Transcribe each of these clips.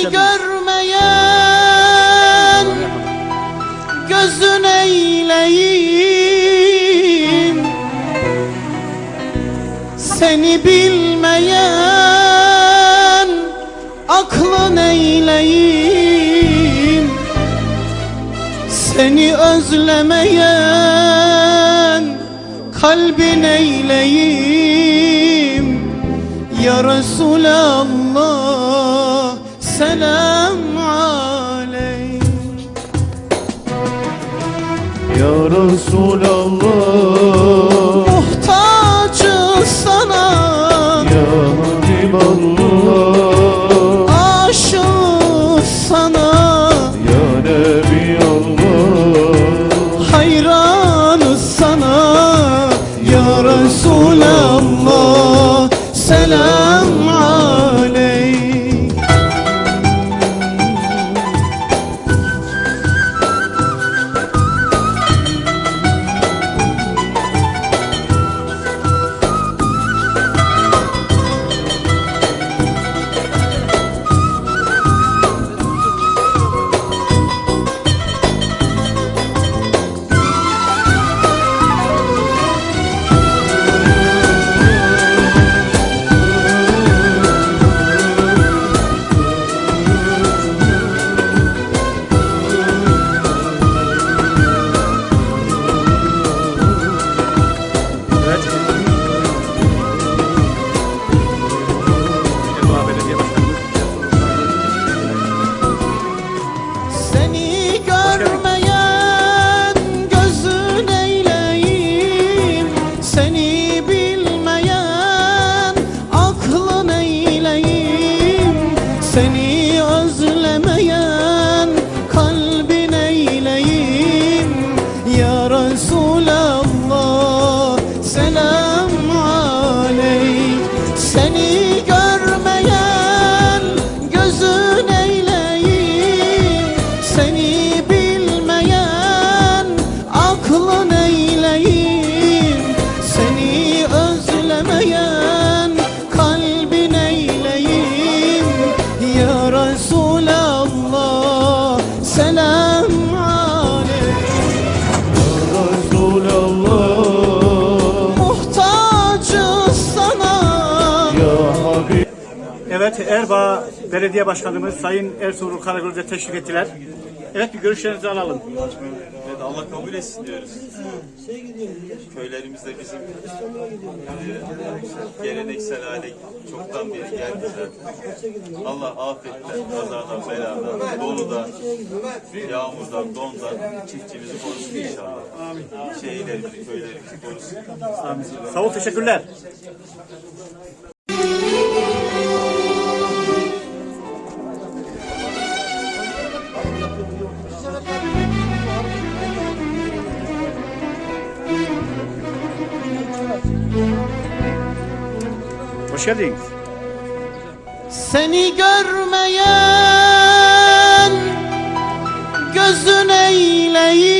Seni görmeyen gözün eyleyim Seni bilmeyen aklın eyleyim Seni özlemeyen kalbin eyleyim Ya Resulallah Resulallah selam Evet, Erbaa Belediye Başkanımız Sayın Ertuğrul Karagöz'e teşrif ettiler. Evet, bir görüşlerinizi alalım. Allah kabul etsin diyoruz. Köylerimizde bizim e, geleneksel hale çoktan beri geldi zaten. Allah afetten, kazadan, beladan, doludan, yağmurdan, dondan çiftçimizi korusun inşallah. Şehirlerimizi, köylerimizi korusun. Sağ ol, teşekkürler. Hoş geldiniz. Seni görmeyen gözün eyleyim.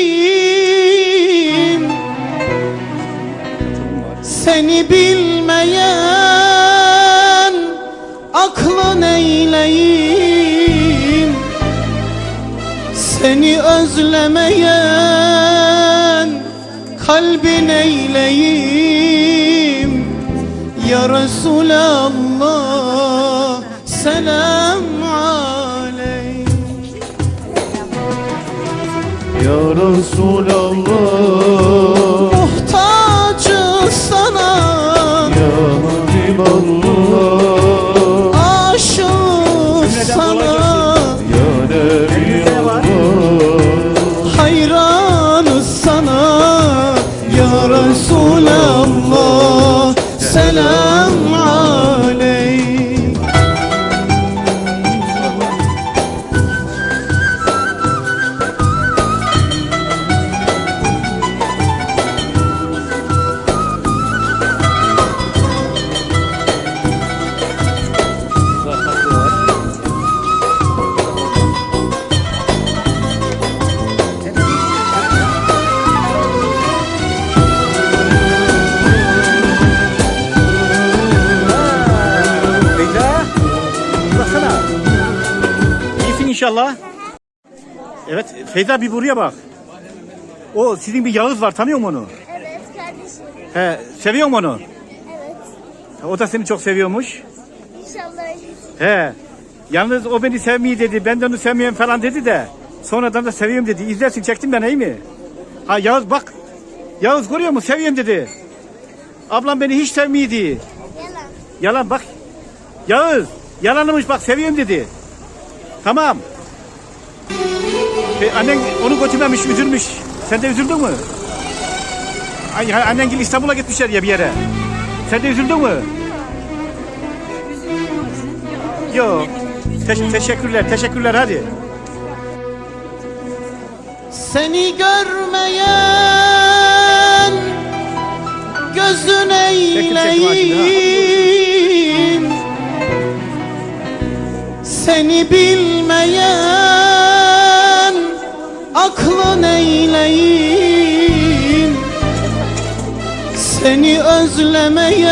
Seni bilmeyen aklın eyleyim. Seni özlemeyen kalbin eyleyim Resulallah selam aleyk Ya Resulallah Muhtacı sana. Ya Habiballah inşallah. Evet Feyza bir buraya bak. O sizin bir Yağız var tanıyor musun onu? Evet kardeşim. He, seviyor musun onu? Evet. O da seni çok seviyormuş. İnşallah. He. Yalnız o beni sevmiyor dedi. Ben de onu sevmiyorum falan dedi de. Sonradan da seviyorum dedi. İzlersin çektim ben iyi mi? Ha Yağız bak. Yağız görüyor musun? Seviyorum dedi. Ablam beni hiç sevmiyordu. Yalan. Yalan bak. Yağız. Yalanımış bak seviyorum dedi. Tamam. E, annen onu götürmemiş, üzülmüş. Sen de üzüldün mü? Ay, annen gel İstanbul'a gitmişler ya bir yere. Sen de üzüldün mü? Yok. Te- teşekkürler, teşekkürler hadi. Seni görmeyen gözün eyleyim Seni bilmeyen aklın eyleyim. Seni özlemeyen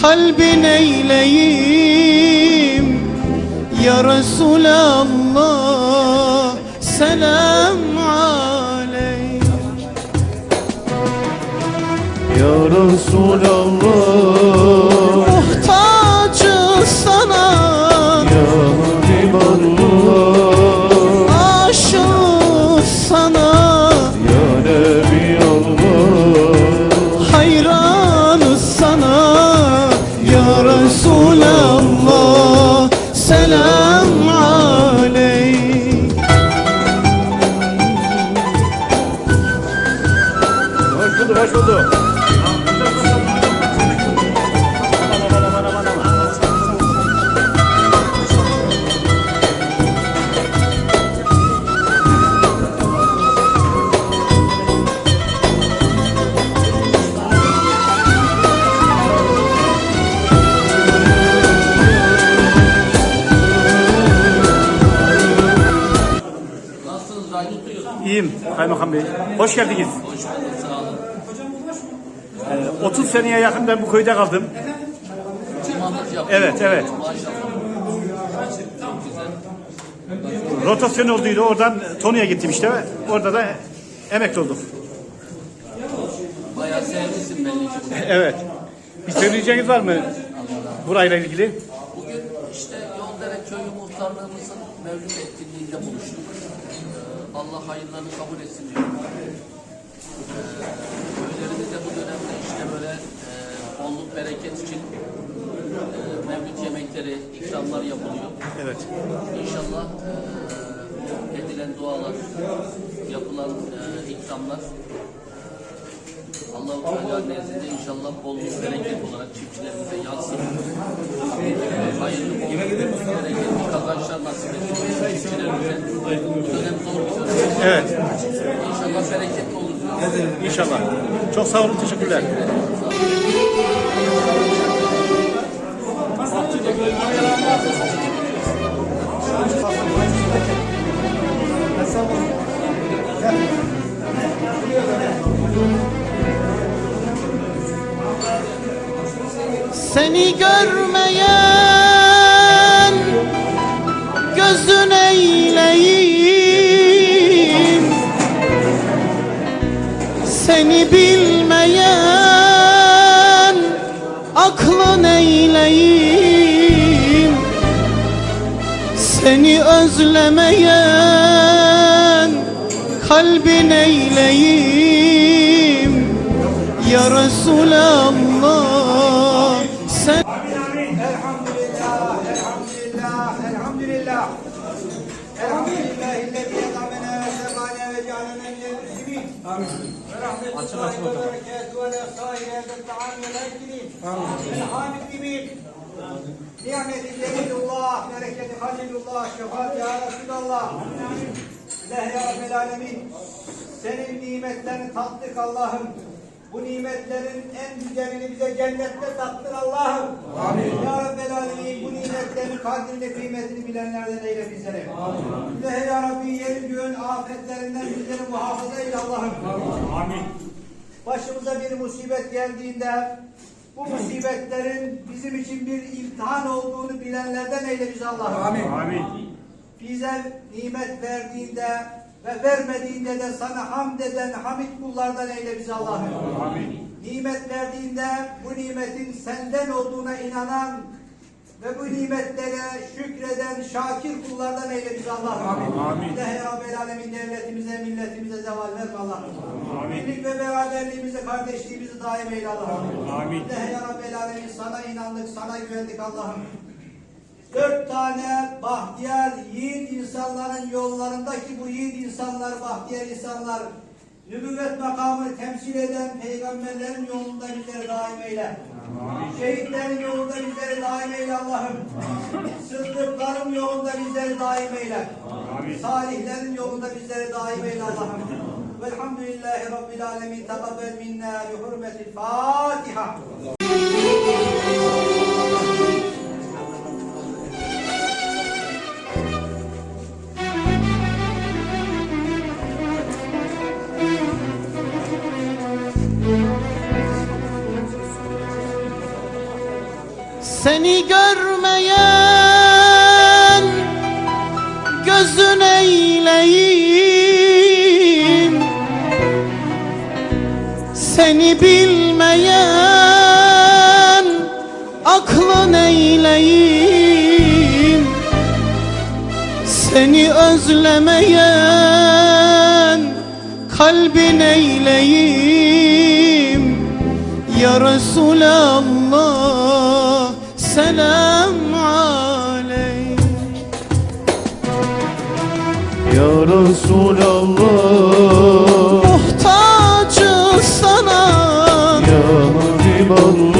kalbin eyleyim. Ya Resulallah selam aleyk Ya Resulallah İyiyim Kaymakam Bey. Hoş geldiniz. Ee, 30 seneye yakın ben bu köyde kaldım. Evet, evet. Rotasyon olduydu. Oradan Tonya'ya gittim işte. Orada da emekli olduk. Bayağı sevmişsin belli ki. Evet. Bir söyleyeceğiniz var mı burayla ilgili? Bugün işte Yoldere Köyü Muhtarlığımızın mevlüt etkinliğinde buluştuk. Allah hayırlarını kabul etsin diyorum. Ee, Köylerimizde bu dönemde işte böyle e, bolluk bereket için e, mevlüt yemekleri, ikramlar yapılıyor. Evet. İnşallah e, edilen dualar, yapılan e, ikramlar Teala nezdinde inşallah bolluk bereket olarak çiftçilerimize yansın. Hayırlı bol bereketli kazançlar nasip etsin bir. Evet. İnşallah bereketli olur. İnşallah. Çok sağ olun. Teşekkürler. Seni görmeyen gözün eyleyim. Seni bilmeyen aklın eyleyim. Seni özlemeyen kalbin eyleyim. Ya Resulallah آمين ورحمة الله وبركاته والإخطاء هذا الطعام والأكلين الحامدين نعمة جليل الله بركة خليل الله شفاعة يا رسول الله İlahi ya Rabbel Alemin senin nimetlerini tattık Allah'ım. bu nimetlerin en güzelini bize cennette tattır Allah'ım. Amin. Ya Rabbel Alemin bu nimetlerin kadrini kıymetini bilenlerden eyle bizleri. Amin. İlahi ya Rabbi yerin göğün afetlerinden bizleri muhafaza eyle Allah'ım. Amin. Başımıza bir musibet geldiğinde bu musibetlerin bizim için bir imtihan olduğunu bilenlerden eyle bizi Allah'ım. Amin. Bize nimet verdiğinde ve vermediğinde de sana hamd eden hamid kullardan eyle bizi Allah'ım. Nimet verdiğinde bu nimetin senden olduğuna inanan ve bu nimetlere şükreden şakir kullardan eyle bizi Allah'ım. Amin. İlahi Rabbel Alemin devletimize, milletimize zeval verme Allah'ım. Birlik ve beraberliğimizi, kardeşliğimizi daim eyle Allah'ım. Amin. İlahi Rabbel Alemin sana inandık, sana güvendik Allah'ım. Dört tane bahtiyar yiğit insanların yollarındaki bu yiğit insanlar, bahtiyar insanlar, nübüvvet makamını temsil eden peygamberlerin yolunda bizleri daim eyle. Şehitlerin yolunda bizleri daim eyle Allah'ım. Sıddıkların yolunda bizleri daim eyle. Salihlerin yolunda bizleri daim eyle Allah'ım. Velhamdülillahi Rabbil Alemin. Tekabbel minna bi hurmetil Fatiha. Seni görmeyen gözün eyleyim. Seni bilmeyen aklın eyleyim. Seni özlemeyen kalbin eyleyim. Ya Resulallah selam aleyh Ya Resulallah. Muhtacız sana. Ya Habiballah